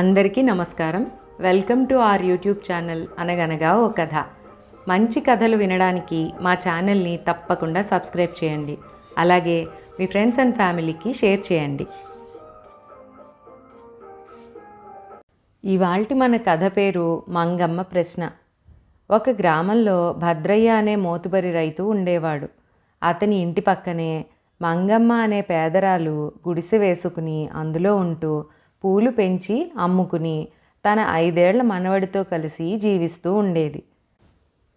అందరికీ నమస్కారం. Welcome to our YouTube channel అనగనగా ఓ కథ. మంచి కథలు వినడానికి మా ఛానల్ని తప్పకుండా సబ్స్క్రైబ్ చేయండి. అలాగే మీ ఫ్రెండ్స్ అండ్ ఫ్యామిలీకి షేర్ చేయండి. ఇవాల్టి మన కథ పేరు మంగమ్మ ప్రశ్న. ఒక గ్రామంలో భద్రయ్య అనే మోతుబరి రైతు ఉండేవాడు. అతని ఇంటి పక్కనే మంగమ్మ అనే పేదరాలు గుడిసె వేసుకుని అందులో ఉంటూ పూలు పెంచి అమ్ముకుని తన ఐదేళ్ళ మనవడితో కలిసి జీవిస్తూ ఉండేది.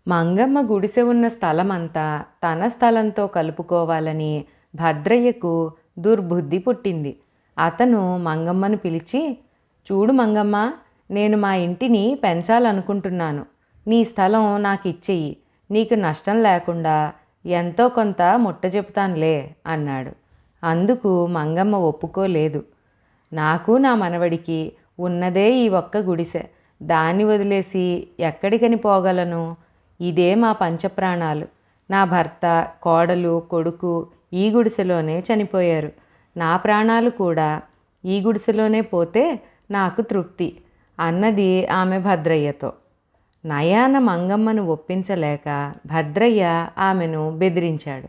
మంగమ్మ గుడిసె ఉన్న స్థలమంతా తన స్థలంతో కలుపుకోవాలని భద్రయ్యకు దుర్బుద్ధి పుట్టింది. అతను మంగమ్మను పిలిచి చూడు మంగమ్మ నేను మా ఇంటిని పెంచాలనుకుంటున్నాను. నీ స్థలం నాకు ఇచ్చేయి నీకు నష్టం లేకుండా ఎంతో కొంత ముట్ట చెప్తానులే అన్నాడు. అందుకు మంగమ్మ ఒప్పుకోలేదు. నాకు నా మనవడికి ఉన్నదే ఈ ఒక్క గుడిసె. దాన్ని వదిలేసి ఎక్కడికని పోగలను? ఇదే మా పంచప్రాణాలు. నా భర్త కోడలు కొడుకు ఈ గుడిసెలోనే చనిపోయారు. నా ప్రాణాలు కూడా ఈ గుడిసెలోనే పోతే నాకు తృప్తి. అన్నది ఆమె భద్రయ్యతో. నయాన మంగమ్మను ఒప్పించలేక భద్రయ్య ఆమెను బెదిరించాడు.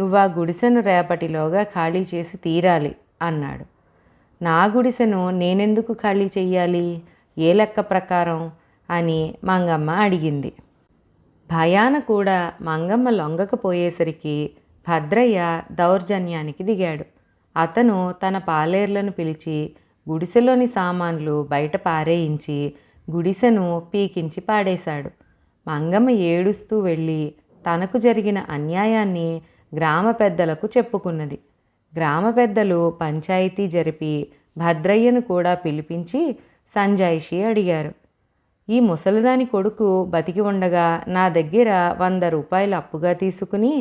నువ్వు ఆ గుడిసెను రేపటిలోగా ఖాళీ చేసి తీరాలి అన్నాడు. నా గుడిసెను నేనెందుకు ఖాళీ చెయ్యాలి? ఏ లెక్క ప్రకారం? అని మంగమ్మ అడిగింది. భయాన కూడా మంగమ్మ లొంగకపోయేసరికి భద్రయ్య దౌర్జన్యానికి దిగాడు. అతను తన పాలేర్లను పిలిచి గుడిసెలోని సామాన్లు బయట పారేయించి గుడిసెను పీకించి పాడేశాడు. మంగమ్మ ఏడుస్తూ వెళ్ళి తనకు జరిగిన అన్యాయాన్ని గ్రామ పెద్దలకు చెప్పుకున్నది. గ్రామ పెద్దలు పంచాయతీ జరిపి భద్రయ్యను కూడా పిలిపించి సంజాయిషి అడిగారు. ఈ ముసలిదాని కొడుకు బతికి ఉండగా నా దగ్గర వంద రూపాయలు అప్పుగా తీసుకుని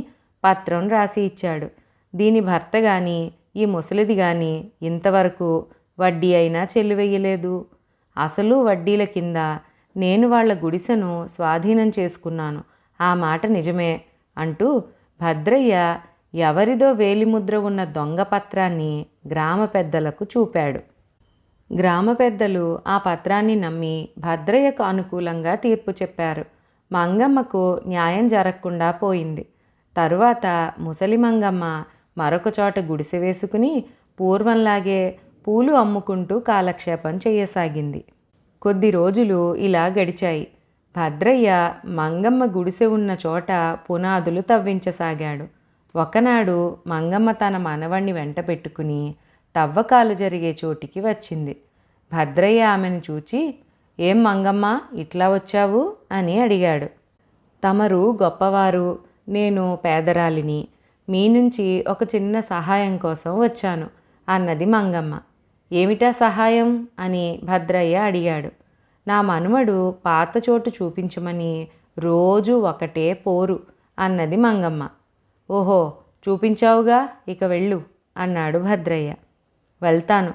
పత్రం రాసి ఇచ్చాడు. దీని భర్త కానీ ఈ ముసలిది కానీ ఇంతవరకు వడ్డీ అయినా చెల్లివేయలేదు. అసలు వడ్డీల కింద నేను వాళ్ళ గుడిసెను స్వాధీనం చేసుకున్నాను. ఆ మాట నిజమే అంటూ భద్రయ్య ఎవరిదో వేలిముద్ర ఉన్న దొంగ పత్రాన్ని గ్రామ పెద్దలకు చూపాడు. గ్రామ పెద్దలు ఆ పత్రాన్ని నమ్మి భద్రయ్యకు అనుకూలంగా తీర్పు చెప్పారు. మంగమ్మకు న్యాయం జరగకుండా పోయింది. తరువాత ముసలి మంగమ్మ మరొక చోట గుడిసె వేసుకుని పూర్వంలాగే పూలు అమ్ముకుంటూ కాలక్షేపం చేయసాగింది. కొద్ది రోజులు ఇలా గడిచాయి. భద్రయ్య మంగమ్మ గుడిసె ఉన్న చోట పునాదులు తవ్వించసాగాడు. ఒకనాడు మంగమ్మ తన మనవణ్ణి వెంట పెట్టుకుని తవ్వకాలు జరిగే చోటికి వచ్చింది. భద్రయ్య ఆమెను చూచి ఏం మంగమ్మ ఇట్లా వచ్చావు? అని అడిగాడు. తమరు గొప్పవారు నేను పేదరాలిని. మీ నుంచి ఒక చిన్న సహాయం కోసం వచ్చాను అన్నది మంగమ్మ. ఏమిటా సహాయం? అని భద్రయ్య అడిగాడు. నా మనుమడు పాత చోటు చూపించమని రోజు ఒకటే పోరు అన్నది మంగమ్మ. ఓహో చూపించావుగా ఇక వెళ్ళు అన్నాడు భద్రయ్య. వెళ్తాను.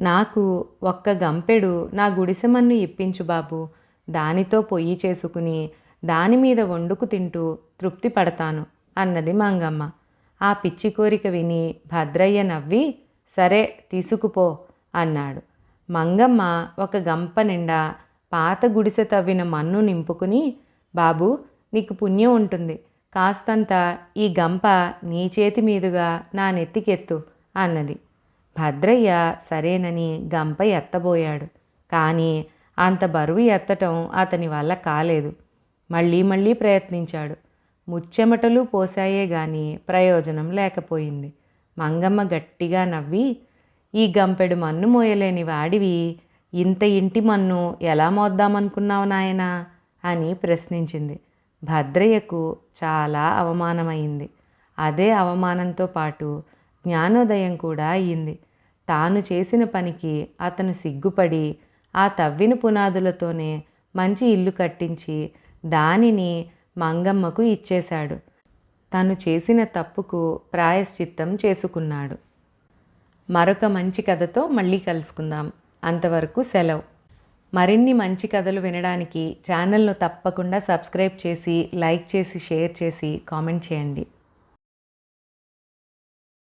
నాకు ఒక్క గంపెడు నా గుడిసెమన్ను ఇప్పించు బాబు. దానితో పొయ్యి చేసుకుని దాని మీద వండుకు తింటూ తృప్తి పడతాను అన్నది మంగమ్మ. ఆ పిచ్చి కోరిక విని భద్రయ్య నవ్వి సరే తీసుకుపో అన్నాడు. మంగమ్మ ఒక గంప నిండా పాత గుడిసె తవ్విన మన్ను నింపుకుని బాబు నీకు పుణ్యం ఉంటుంది. కాస్తంత ఈ గంప నీ చేతి మీదుగా నా నెత్తికెత్తు అన్నది. భద్రయ్య సరేనని గంప ఎత్తబోయాడు. కానీ అంత బరువు ఎత్తటం అతని వల్ల కాలేదు. మళ్ళీ మళ్ళీ ప్రయత్నించాడు. ముచ్చెమటలు పోసాయే గాని ప్రయోజనం లేకపోయింది. మంగమ్మ గట్టిగా నవ్వి ఈ గంపెడు మన్ను మోయలేని వాడివి. ఇంత ఇంటి మన్ను ఎలా మోద్దామనుకున్నావు నాయనా? అని ప్రశ్నించింది. భద్రయ్యకు చాలా అవమానమైంది. అదే అవమానంతో పాటు జ్ఞానోదయం కూడా అయింది తాను చేసిన పనికి అతను సిగ్గుపడి ఆ తవ్విన పునాదులతోనే మంచి ఇల్లు కట్టించి దానిని మంగమ్మకు ఇచ్చేశాడు. తను చేసిన తప్పుకు ప్రాయశ్చిత్తం చేసుకున్నాడు. మరొక మంచి కథతో మళ్ళీ కలుసుకుందాం. అంతవరకు సెలవు. మరిన్ని మంచి కథలు వినడానికి ఛానల్ను తప్పకుండా సబ్స్క్రైబ్ చేసి లైక్ చేసి షేర్ చేసి కామెంట్ చేయండి.